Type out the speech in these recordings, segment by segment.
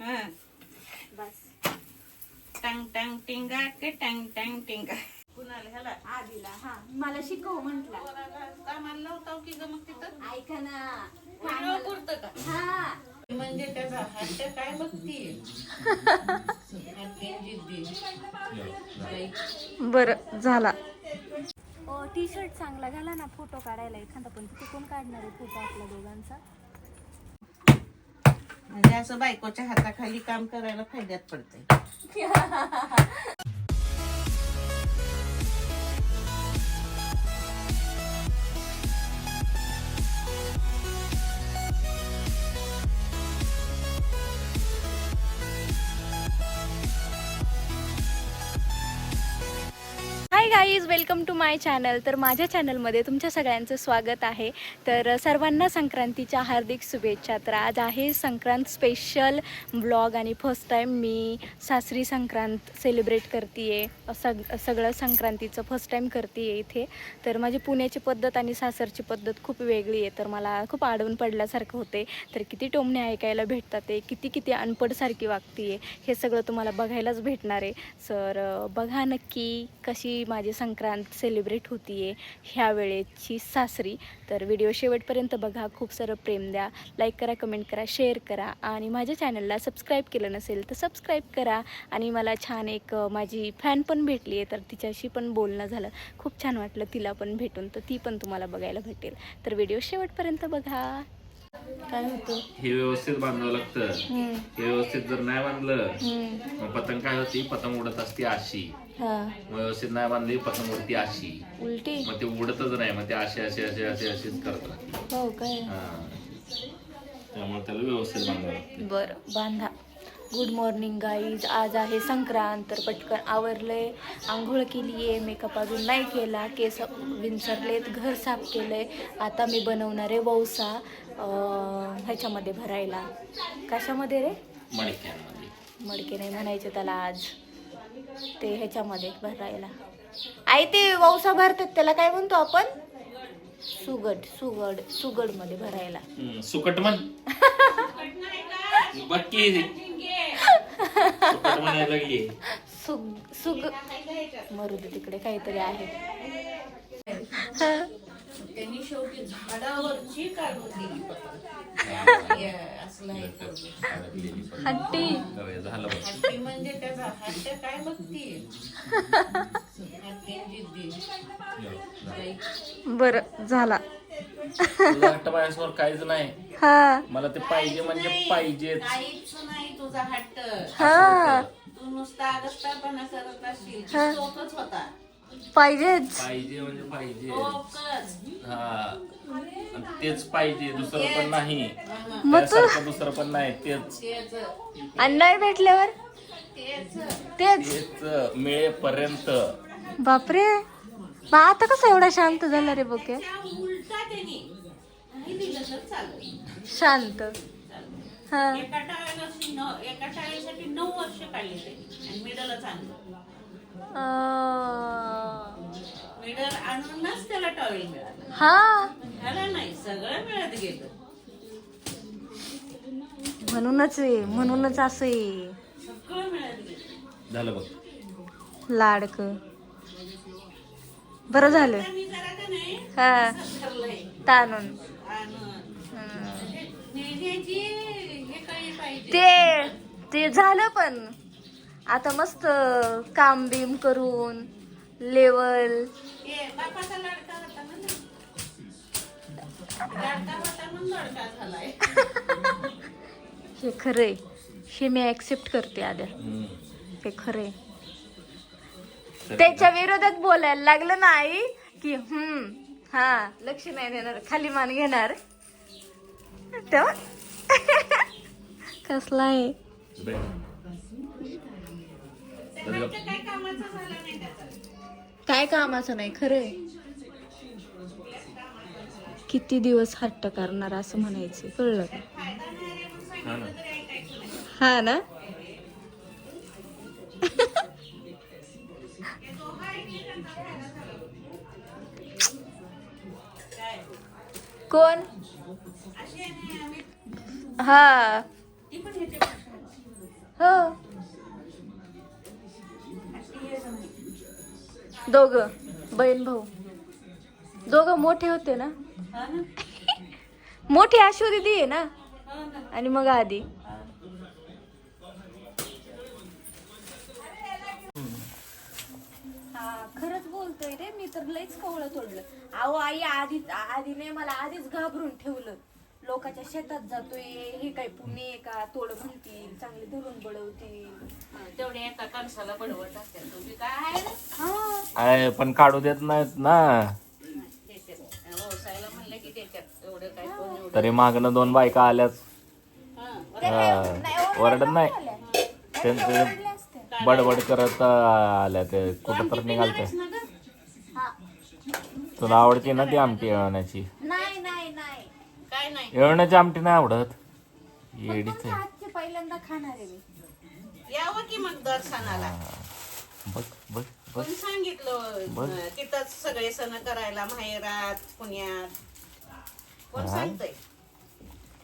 हा. बस. टंग टंग टिंगा के टंग टंग टिंगा. कुणाला? ह्याला? आधीला हा. मला शिकव म्हंटला. पोराला कामाला लावताव की ग मग तिथं? ऐका ना. पुरतं का? हा. म्हणजे त्याचा हट्ट काय बघतीये हट्टी जिद्दी बाई. बर झाला. ओ टी शर्ट चांगला घाला ना फोटो काढायला. एखादा पण. तिथे कोण काढणार आहे फोटो आपल्या दोघांचा? म्हणजे असं बायकोच्या हाताखाली काम करायला फायद्यात पडते hi guys welcome to my channel तर माझ्या चॅनलमध्ये तुमच्या सगळ्यांचं स्वागत आहे. तर सर्वांना संक्रांतीच्या हार्दिक शुभेच्छा. तर आज आहे संक्रांत स्पेशल ब्लॉग आणि फर्स्ट टाईम मी सासरी संक्रांत सेलिब्रेट करते आहे सग सगळं संक्रांतीचं फर्स्ट टाईम करते आहे इथे. तर माझी पुण्याची पद्धत आणि सासरची पद्धत खूप वेगळी आहे. तर मला खूप आडवून पडल्यासारखं होते तर किती टोमणे ऐकायला भेटतात ते किती किती अनपडसारखी वागते आहे हे सगळं तुम्हाला बघायलाच भेटणार आहे. तर बघा नक्की कशी माझी संक्रांत सेलिब्रेट होती आहे ह्या वेळेची सासरी. तर व्हिडिओ शेवटपर्यंत बघा खूप सारं प्रेम द्या. लाईक करा कमेंट करा शेअर करा. आणि माझ्या चॅनलला सबस्क्राईब केलं नसेल तर सबस्क्राईब करा. आणि मला छान एक माझी फॅन पण भेटली आहे तर तिच्याशी पण बोलणं झालं. खूप छान वाटलं तिला पण भेटून तर ती पण तुम्हाला बघायला भेटेल. तर व्हिडिओ शेवटपर्यंत बघा. काय होतं? हे व्यवस्थित बांधावं लागतं. हे व्यवस्थित जर नाही बांधलं मग पतंग काय होती? पतंग उडत असते अशी व्यवस्थित नाही बांधली पतंग उडती अशी. उलटी? मग ते उडतच नाही मग ते असे असे असे असे असेच करतात. हो काय. त्यामुळे त्याला व्यवस्थित बांधावं लागतं. बरं बांधा. गुड मॉर्निंग गाईज आज आहे संक्रांत तर पटकन आवरलंय आंघोळ केली आहे मेकअप अजून नाही केला केस विंचरलेत घर साफ केलंय. आता मी बनवणार आहे वौसा ह्याच्यामध्ये भरायला. कशामध्ये रे? मणक्यांमध्ये मडके नाही म्हणायचे त्याला आज. ते ह्याच्यामध्ये भरायला. आई ते वौसा भरतात त्याला काय म्हणतो आपण? सुगड सुगड सुगडमध्ये भरायला. हम्म, सुकट म्हण बक्की. सुकट म्हणायला लागली. सुग सुग. मरू दे तिकडे काहीतरी आहे. त्यांनी शेवटी झाडावरची काढून दिली. हे. हट्टी झालं बघ हट्टी. म्हणजे त्याचा हट्ट काय बघतीये हट्टी जिद्दी बाई. बर झाला. तुझा हट्ट माझ्यासमोर काहीच नाही. हा. मला ते पाहिजे म्हणजे पाहिजेच. काहीच नाही तुझा हट्ट. हा. तू नुसता अगस्तापणा करत असशील हा. होता. पाहिजेच. पाहिजे म्हणजे पाहिजे. हा. तेच पाहिजे दुसरं पण नाही. मग तू त्यासारखं दुसरं पण नाही तेच. आणि नाही भेटल्यावर? तेच. तेच मिळेपर्यंत. बापरे. मग आता कसं एवढा शांत झाला रे बोके? त्या उलटा त्यांनी नाही दिलं तर चालेल शांत. हा. एका टाळ्याला एका टाळ्यासाठी नऊ वर्ष काढली त्यांनी आणि मिडलच आणलं मिडल आणूनच त्याला टॉवेल मिळालं. हा. नाही सगळं मिळत गेलं. म्हणूनच आहे म्हणूनच असं आहे. सगळं मिळत गेलं. झालं बघ. लाडक. बरं झालं. मी जरा का नाही हा. ठरलंय. ताणून. आणून. हं. नेण्याची हे कळली पाहिजे. ते ते झालं पण. आता मस्त काम बिम करून लेवल हे झालाय. हे खरंय. हे मी ऍक्सेप्ट करते आद्या. हे खरंय. तर त्याच्या विरोधात बोलायला लागलं ना आई की हम्म हा लक्ष नाही देणार खाली मान घेणार. तेव्हा कसला आहे. काय कामाचं झालं नाही त्याचं काय कामाचं नाही खरंय. किती दिवस हट्ट करणार असं म्हणायचं कळलं का? हा ना. हा ना? कोण? हा. हो. दोघ. बहीण भाऊ. दोघं मोठे होते ना? मोठी आशू दिदी आहे ना? आणि मग आधी. खरंच बोलतोय रे मी तर लईच कवळं तोडलं. अहो आई आधी आधीने मला आधीच घाबरून ठेवलं. लोकांच्या शेतात जातोय हे काय पुणे आहे का? तोड म्हणतील चांगले धरून बळवतील. हा, तेवढ्या एका कणसाला बडवत असेल तुम्ही काय? हा. पण काढू देत नाहीत ना. देतात. व्यवसायाला म्हणलं की देतात. एवढं काय कोण एवढं तरी मागणं दोन बायका आल्याच हा, हा, ओरडत नाही. त्यांचं बडबड करत आल्या ते. कुठं तर निघालते. ना गं? हा. तुला आवडते ना ती आमटी नाही काय नाही आमटी नाही आवडत. पण येडीच. आहे पहिल्यांदा खाणार आहे मी. यावं की मग दर सणाला बघ बघ बघ. कोण सांगितलं बरं. अं, तिथंच सगळे सण करायला माहेरात पुण्यात. कोण सांगतय?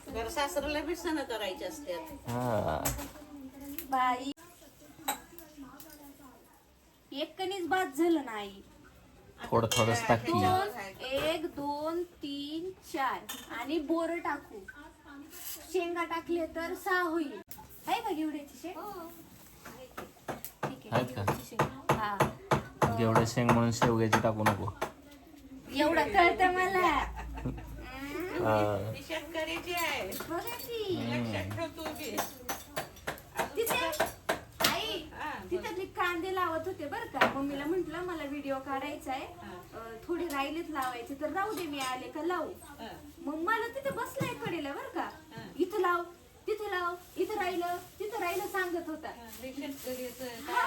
घर सासऱ्याला बी सण करायचे असतात. हा. बाई. एक कणीच बाद झालं नाही. थोडं थोडंच टाकी. दोन एक दोन तीन चार. आणि बोर टाकू. शेंगा टाकले तर सहा होईल. आहे का घेवड्याची शेंग? ठीक आहेत का? आहे हा. जेवढं शेंग म्हणून शेवग्याची टाकू नको. एवढं कळतं मला. हा. ती आहे. बघा की. लक्षात ठेव तू बी. तिथे आई हा, तिथे मी कांदे लावत होते बर का. मम्मीला म्हंटल मला व्हिडिओ काढायचा आहे अं, थोडे राहिलेत लावायचे तर राहू दे मी आले का लावू. मग मला तिथे बसलाय कडेला बर का. इथं लाव तिथे लाव इथं राहिलं तिथं राहिलं सांगत होता. हा.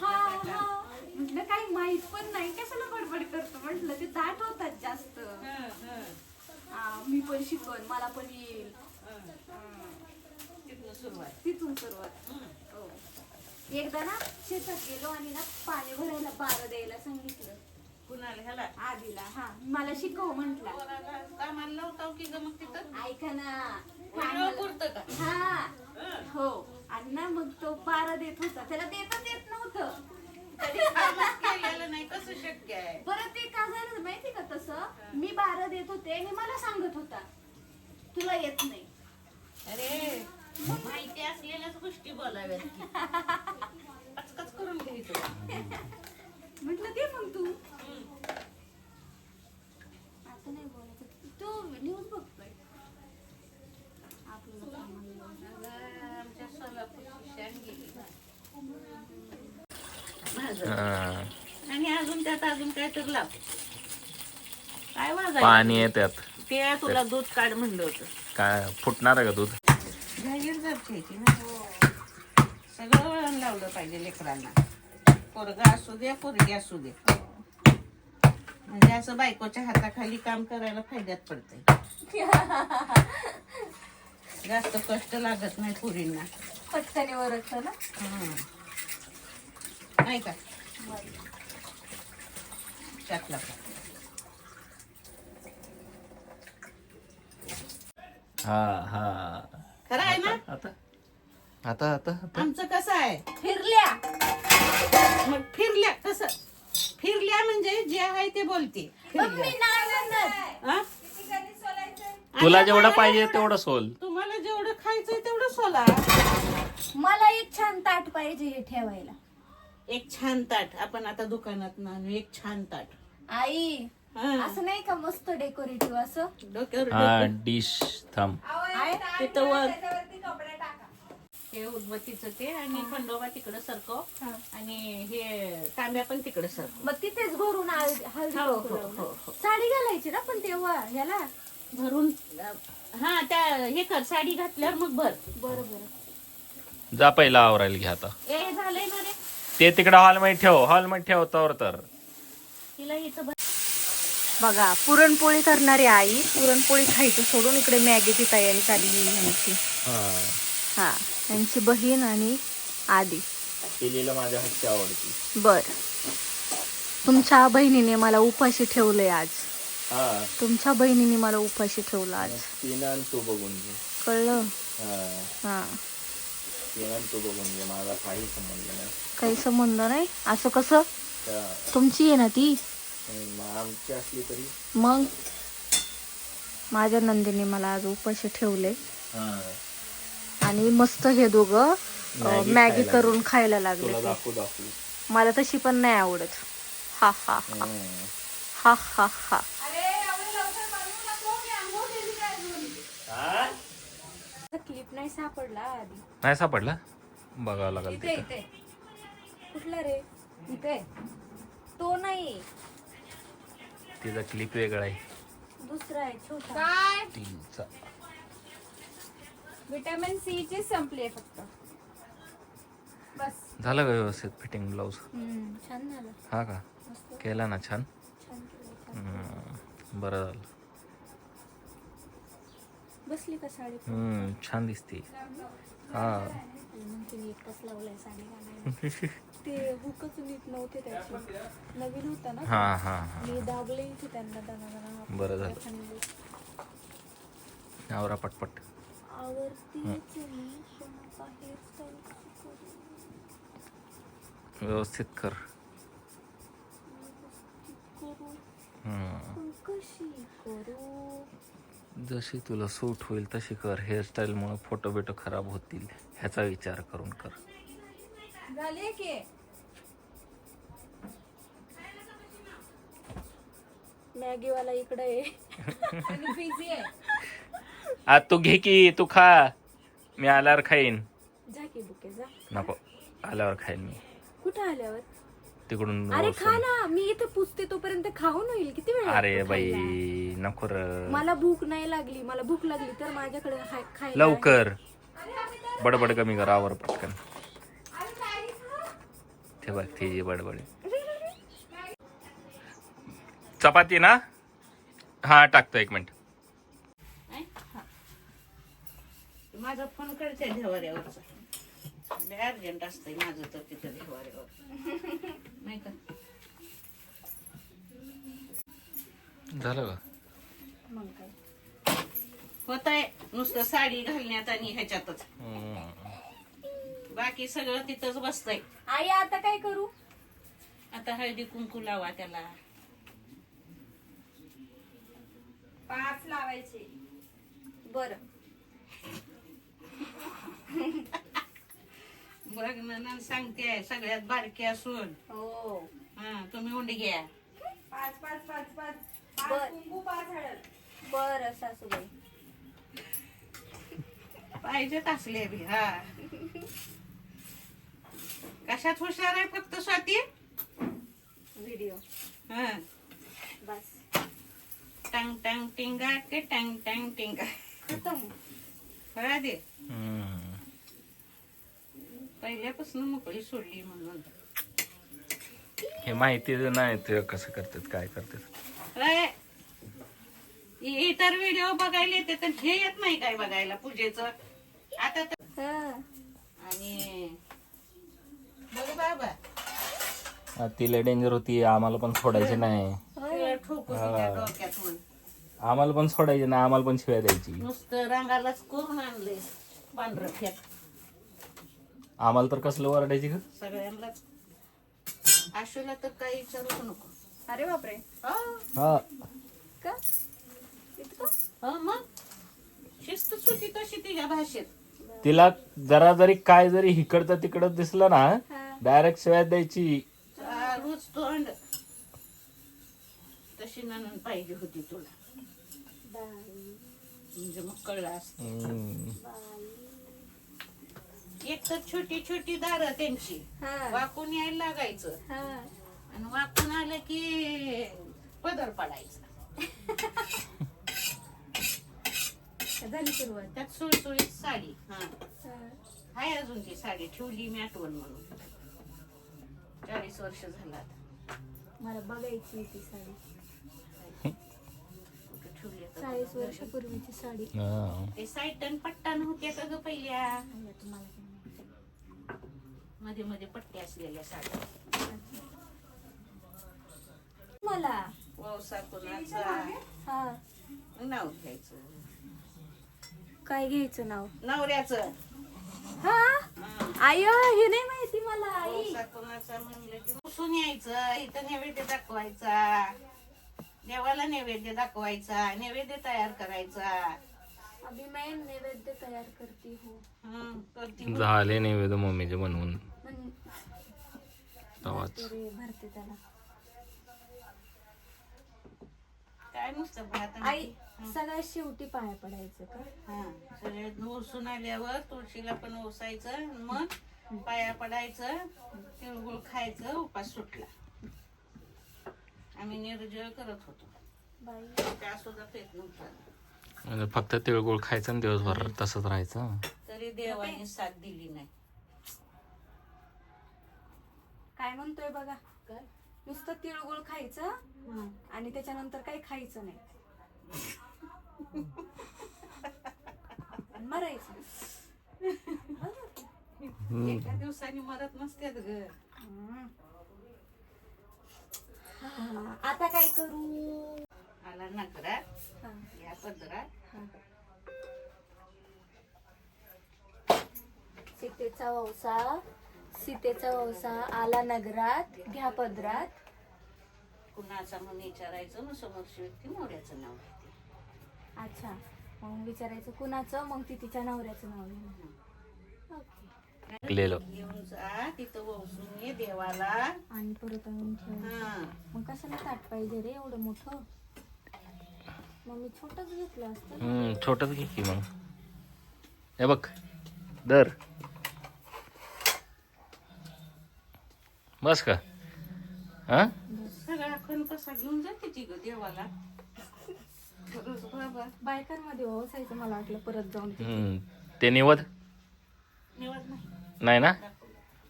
हा म्हटलं काही माहीत पण नाही कशाला बडबड करतो? म्हटलं ते दाट होतात जास्त. हा, मी पण शिकवण मला पण येईल. तिथनं सुरुवात. तिथून सुरुवात. एकदा ना शेतात गेलो आणि ना पाणी भरायला बारा द्यायला सांगितलं. कुणाला ह्याला? आधीला हा. मला शिकव म्हंटला. पोराला कामाला लावताव की ग मग तिथं? ऐका ना. वेगळं पुरतं का? हा. हा. हो. आणि ना मग तो बारा देत होता. त्याला देतच येत नव्हतं. कधी कामच केलेलं नाही कसं शक्य आहे? परत ते का झालं माहिती का तसं? मी बारा देत होते आणि मला सांगत होता तुला येत नाही. अरे माहिती असलेल्याच गोष्टी बोलाव्यात की. कचकच करून घ्यायचं म्हटलं दे मग तू आता नाही बोलायचं तू न्यूज बघतोय आपलं कामाला लावून. अगं, आमच्या सोलापूरची शान गेली हा. आणि अजून त्यात काय वाजायचं पाणी येतात ते तुला दूध काढ म्हणलं होतं. काय फुटणार आहे का दूध? जाहीर ना. सगळं वळण लावलं पाहिजे लेकरांना. पोरगा असू दे पोरगी असू दे. म्हणजे असं बायकोच्या हाताखाली काम करायला फायद्यात पडतंय. जास्त कष्ट लागत नाही पुरींना. पटकन ओरखतं ना हं. नाही का? त्यातला हा हा. खरं आहे ना? आता आता. आता आता आमचं कसं आहे? फिरल्या. मग फिरल्या कसं? फिरल्या म्हणजे जे आहे ते बोलते. मम्मी नाही म्हणत हा? तुला जेवढं पाहिजे तेवढं सोल. तुम्हाला जेवढं खायचंय तेवढं सोला. मला एक छान ताट पाहिजे हे ठेवायला. एक छान ताट. आपण आता दुकानात आणू एक छान ताट. आई. असं नाही का मस्त डेकोरेटिव्ह असं? डोक्यावर हा डोकं. डिश थांब. आहे तिथं वर. हे उदबत्तीचं ते आणि खंडोबा तिकडं सरकव. आणि हे तांब्या पण तिकडं सरकव. मग तिथेच घरून हळदी हळदी हो, हो. हो, हो. साडी घालायची ना पण तेव्हा ह्याला? भरून हा त्या हे कर साडी घातल्यावर मग भर. बरं बरं. जा पहिला आवरायला घ्या आता. ए झालंय ना रे ते तिकडं हॉलमध्ये ठेव हॉलमध्ये ठेव तवर तर. बघा पुरणपोळी करणारी आई पुरणपोळी खायचं सोडून इकडे मॅगीची तयारी चालली आहे यांची. हा. यांची बहीण आणि आदी. केलेलं माझ्या हातची आवडती. बर. तुमच्या बहिणीने मला उपाशी ठेवलंय आज. हा. तुमच्या बहिणीने मला उपाशी ठेवलं आज. तू बघून घे. कळलं? हा. हा. ते बघून घे माझा काही संबंध नाही. काही संबंध नाही? असं कसं? तुमची आहे ना ती? आमची असली तरी? मग माझ्या नंदीने मला आज उपाशी ठेवले. हा. आणि मस्त हे दोघं मॅगी मॅगी खायला करून खायला लागले तुला ते. दाखवू दाखवू. मला तशी पण नाही आवडत. हा हा हा. हम्म. हा हा हा. क्लिप नाही सापडला आधी. नाही सापडला? बघावं लागेल इथे तिथं. इथे. कुठला रे? इथे. तो नाही. तिचा क्लिप वेगळा आहे. दुसरा आहे छोटा. काय? तीनचा. विटॅमिन सी ची संपली फक्त. बस. झालं का व्यवस्थित फिटिंग ब्लाऊज छान झालं. हा का? केला ना छान. बरं झालं. बसली का साडी हम्म, छान दिसते. हा. तिने लावलाय ते हुकच नीट नव्हते त्याचे. नवीन होता ना हा हा हा. मी दाबले की त्यांना बरं झालं. आवरा पटपट. आवडतीच मी पण आता hairstyle कशी करू? व्यवस्थित कर. करू हम्म. कशी करू? जशी तुला सूट होईल तशी कर. हेअरस्टाईलमुळे फोटो बिटो खराब होतील. ह्याचा विचार करून कर. झाली की? मॅगीवाला इकडे आहे आणि बिझी आहे. आज तू घे की तू खा. मी आल्यावर खाईन. जा की बुके जा. नको. आल्यावर खाईन मी. कुठं आल्यावर? तिकडून अरे. खा ना मी इथे पुसते तोपर्यंत खाऊन होईल. किती वेळ अरे लागतो बाई खायला? नको र मला भूक नाही लागली मला भूक लागली तर माझ्याकडे खाय- खायला लवकर. बडबड कमी कर आवर पटकन. ते बघ ती बडबड चपाती ना? हा टाकतो एक मिनिट. माझा फोन करते ढेवाऱ्यावरचा. अर्जंट असतंय माझं तर तिथं ढेवाऱ्यावर नाही का? झालं का? मग काय? होत आहे नुसतं साडी घालण्यात आणि ह्याच्यातच. बाकी सगळं तिथंच बसतंय. आई आता काय करू? आता हळदी कुंकू लावा त्याला. पाच लावायचे. बर. सांगते सगळ्यात बारकी असून. हो. हा तुम्ही उंडी घ्या. पाच पाच पाच पाच. बर. पाच कुंकू पाच हळद. बर सासूबाई. पाहिजेत असले बी हा. कशात हुशार आहे फक्त स्वाती? व्हिडिओ. हा. बस. टंग टंग टिंगा के टंग टंग टिंगा. खतम. फळा दे. हम्म. पहिल्यापासून मोकळी सोडली म्हणून. हे माहिती नाही ते कसं करतात काय करतात. अय, इ- इतर व्हिडिओ बघायला येते तर हे येत नाही काय बघायला पूजेच? आता तर आणि बघ बाबा. तिला डेंजर होती आम्हाला पण सोडायची नाही. तिला ठोकू तिच्या डोक्यातून. आम्हाला पण सोडायची नाही आम्हाला पण शिवाय द्यायची. नुसतं रंगालाच करून आणले पांढरं फेक. आम्हाला तर कसलं सगळ्यांनाच. आशूला तर काही विचारूच नको. अरे बापरे. हा, हा. का? इतकं? हा मग? शिस्त सुटी तशी तिच्या भाषेत? तिला जरा जरी काय जरी इकडचं तिकडं दिसलं ना डायरेक्ट शिवाय द्यायची. चालूच तोंड. तशी ननन पाहिजे होती तुला. म्हणजे मग कळलं असत. एक तर छोटी छोटी दारं त्यांची. हा. वाकून यायला लागायचं. हा. आणि वाकून आलं की पदर पडायचा. झाली सुरुवात. त्यात सुळसुळीत साडी. हा. हा. हाय अजून ती साडी ठेवली मी आठवण म्हणून. चाळीस वर्ष झालात मला बघायची ती साडी. ठेवली आता? चाळीस वर्षापूर्वीची साडी. हा. ते साईटन पट्टा नव्हत्या का ग पहिल्या? तुम्हाला मध्ये मध्ये पट्टे असलेल्या साड्या. मला. वौसा कुणाचा? हा. नाव घ्यायचं. काय घ्यायचं नाव? नवऱ्याचं. हा? हा. आई हे नाही माहिती मला आई. कोणाचा म्हणलं की उसून यायचं इथं नैवेद्य दाखवायचा. देवाला नैवेद्य दाखवायचा नैवेद्य तयार करायचा. अभी मैं नैवेद्य तयार करती हूँ. हं, करती झाले नैवेद्य मम्मीचे बनवून. तवाच भरते त्याला. काय नुसतं भात आणि- आई सगळ्यात शेवटी पाया पडायचं का? हं, सगळे आल्यावर तुळशीला पण ओसायचं मग पाया पडायचं तिळगुळ खायचं उपास सुटला. आम्ही निर्जळ करत होतो. बाई. त्या सुद्धा पेत नव्हता. म्हणजे फक्त तिळगुळ खायचं आणि दिवसभर तसंच राहायचं. तरी देवाने साथ दिली नाही. काय म्हणतोय बघा? नुसतं तिळगुळ खायचं आणि त्याच्यानंतर काही खायचं नाही. आणि मरायचं. एका दिवसाने मरत नसतात ग. हा, आता काय करू? आला नकरात हा, या पदरात. सीतेचा वंसा सीतेचा वंसा आला नगरात घ्या पदरात. कुणाचा म्हणून विचारायचं? मग समोरची व्यक्ती मोड्याचं नाव घेते. अच्छा मग विचारायचं कुणाचं? मग ती तिच्या नवऱ्याचं नाव घेणार ओके. शिकलेलो घेऊन जा तिथं वसून ये देवाला. आणि परत आणून ठेव. हा. मग कशाला ताट पाहिजे रे एवढं मोठं? मग मी छोटच घेतलं असतं हम्म छोटच घे की मग. हे बघ दर. बस का? हा? बायकांमध्ये मला वाटलं परत जाऊन ते. निवद नाही. ना?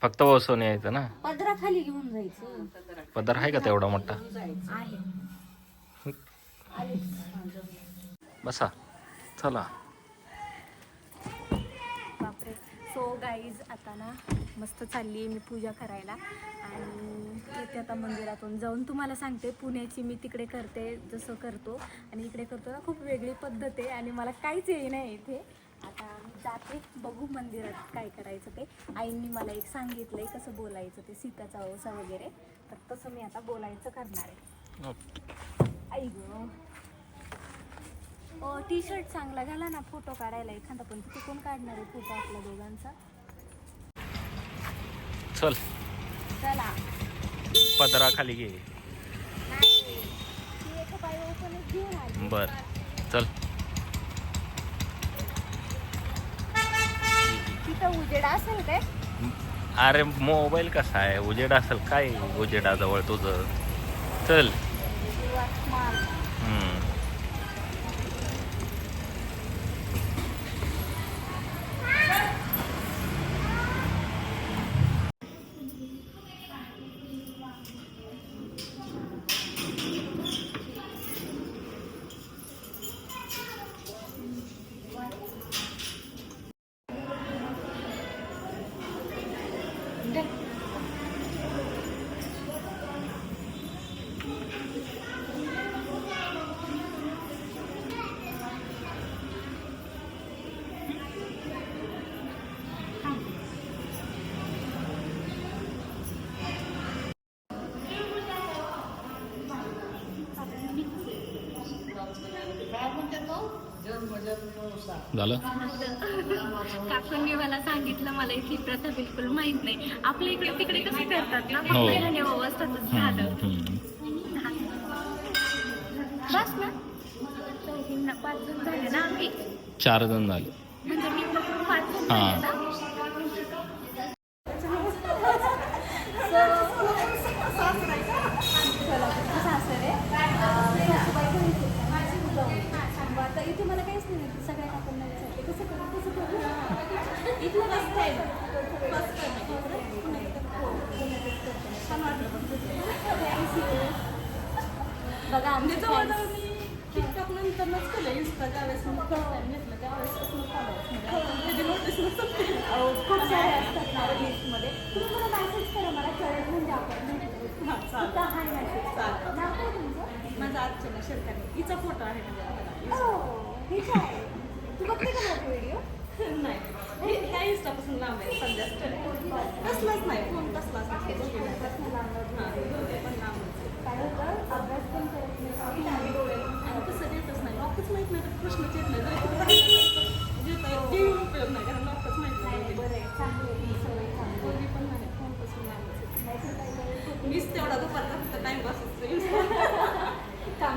फक्त वसवून यायचं ना? पदराखाली घेऊन जायचं. पदर आहे का तेवढा मोठा? बसा. चला. बापरे. सो गाईज आता ना मस्त चालली आहे मी पूजा करायला. आणि येते आता मंदिरातून जाऊन तुम्हाला सांगते पुण्याची मी तिकडे करते जसं करतो. आणि इकडे करतो ना खूप वेगळी पद्धत आहे आणि मला काहीच येई नाही इथे. आता जाते बघू मंदिरात काय करायचं ते. आईंनी मला एक सांगितलं आहे कसं बोलायचं ते सीताचा ओसा वगैरे. तर तसं मी आता बोलायचं करणार आहे. आई गं. टी शर्ट चांगला घाला ना फोटो काढायला एखादा पण तिथे कोण काढणार आहे फोटो आपल्या दोघांचा? चल. चला. घे. एक घेऊन आली. बर. चल. तिथं उजेड असेल काय? अरे मोबाईल कसा आहे? उजेड असेल काय? उजेडाजवळ तुझं. चल. झालं? काकूंनी मला सांगितलं मला इथली प्रथा बिलकुल माहीत नाही. आपल्या इकडे तिकडे कसं करतात ना? हो. व्यवस्थितच झालं. हम्म. बस ना. चौघींना पाच जण झाले ना आम्ही? चार जण झाले. म्हणजे मी पकडून पाच जण हा. झाले ना सासरे अं, सासूबाई घरीच होत्या. माझी मुलं. मग आता इथे मला काहीच नाही माहिती. सगळ्या काकांना विचारते कसं करू कसं करू इथलं कसं आहे छान वाटलं पण Thank you. बघा आमचे fans. टिकटॉक नंतरच केलं इंस्टा ज्यावेळेस मी फर्स्ट टाइम घेतलं त्यावेळेसपासून फॉलोअर्स म्हणजे त्याची नोटीस अहो, खूप सारे असतात ना लिस्टमध्ये तुम्ही मला मेसेज करा मला कळेल म्हणजे आपण भेटू. हां चालेल इथं हाय मेसेज चालेल. नाव काय तुमचं अर्चना शेरकाने हिचा फोटो आहे काय? तू बघते का व्हिडिओ नाही. हे- काही इंस्टापासून लांब आहे सध्या कसलाच नाही फोन कसलाच नाही हां दोघे पण लांबच आहे. आणि कसं देतच नाही लॉकच माहीत नाही तर प्रश्नच येत नाही जरी कुठं बाहेर देता येत काही उपयोग नाही कारण लॉकच माहीत नाही दोघी पण नाही फोनपासून लांबच आहे. मीच तेवढा दुपारचा फक्त टाइमपास असतो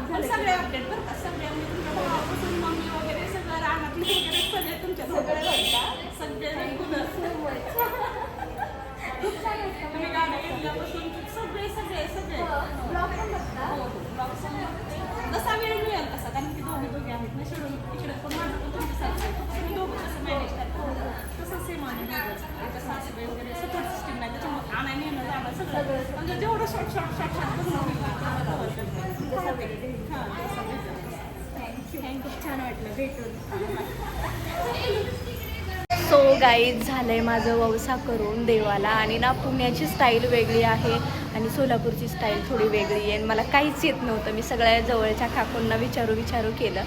पण सगळे अपडेट बरं का सगळे म्हणजे तुमच्या भावापासून मम्मी वगैरे सगळं रानातले वगैरे सगळे तुमच्या सगळे सगळे तुम्ही गाणं घेतल्यापासून सगळे सगळे सगळे हो हो ब्लॉग जसा वेळ मिळेल तसा कारण की दोघे दोघे आहेत ना शेड्यूल इकडे पण माझं पण तुमच्यासारखं आहे तुम्ही दोघं कसं मॅनेज करता तसं सेम आणि दोघंच आता सासूबाई वगैरे सपोर्ट सिस्टीम नाही त्याच्यामुळे आणायला येणं जाणं सगळं म्हणजे जेवढं शॉर्ट शॉर्ट शॉर्ट शॉर्ट छान वाटलं भेटून सो गाईज झालंय माझं ववसा करून देवाला आणि ना पुण्याची स्टाईल वेगळी आहे. सोलापूरची स्टाईल थोडी वेगळी आहे. आणि मला काहीच येत नव्हतं. मी सगळ्या जवळच्या काकूंना विचारू विचारू केलं.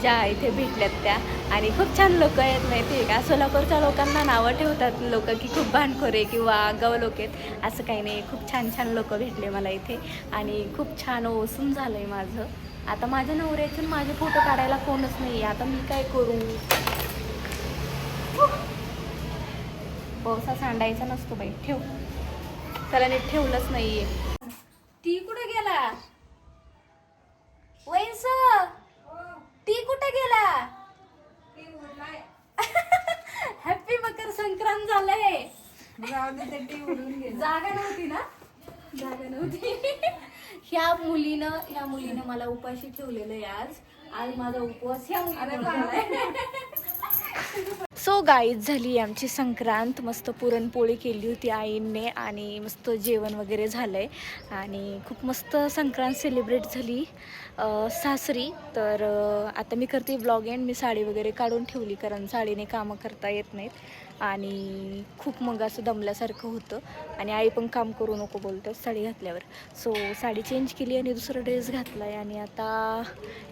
ज्या इथे भेटल्यात त्या. आणि खूप छान लोक आहेत माहिती आहे का? सोलापूरच्या लोकांना नावं ठेवतात लोक की खूप भांडखोर आहे किंवा गव लोक आहेत. असं काही नाही. खूप छान छान लोक भेटले मला इथे. आणि खूप छान ओसून झालं आहे माझं. आता माझ्या नवऱ्याचे माझे फोटो काढायला कोणच नाही आहे आता मी काय करू? पावसा सांडायचा नसतो बाई. ठेव. त्याला नीट ठेवलंच नाहीये. ती कुठे गेला? वैस ती कुठे गेला? हॅपी मकर संक्रांत झालंय. जागा नव्हती ना? जागा नव्हती. ह्या मुलीनं ह्या मुलीनं मला उपाशी ठेवलेलं आहे आज. आज माझा उपवास ह्या मुलीने सो गाईज झाली आमची संक्रांत. मस्त पुरणपोळी केली होती आईने आणि मस्त जेवण वगैरे झालं आहे आणि खूप मस्त संक्रांत सेलिब्रेट झाली सासरी. तर आता मी करते ब्लॉग एंड मी साडी वगैरे काढून ठेवली कारण साडीने कामं करता येत नाहीत. आणि खूप मग असं दमल्यासारखं होतं. आणि आई पण काम करू नको बोलतं साडी घातल्यावर. सो साडी चेंज केली आणि दुसरा ड्रेस घातला आहे आणि आता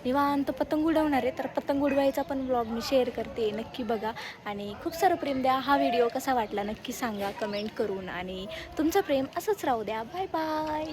निवांत पतंग उडवणार आहे. तर पतंग उडवायचा पण ब्लॉग मी शेअर करते. नक्की बघा. आणि खूप सारं प्रेम द्या. हा व्हिडिओ कसा वाटला नक्की सांगा. कमेंट करून. आणि तुमचं प्रेम असंच राहू द्या. Bye bye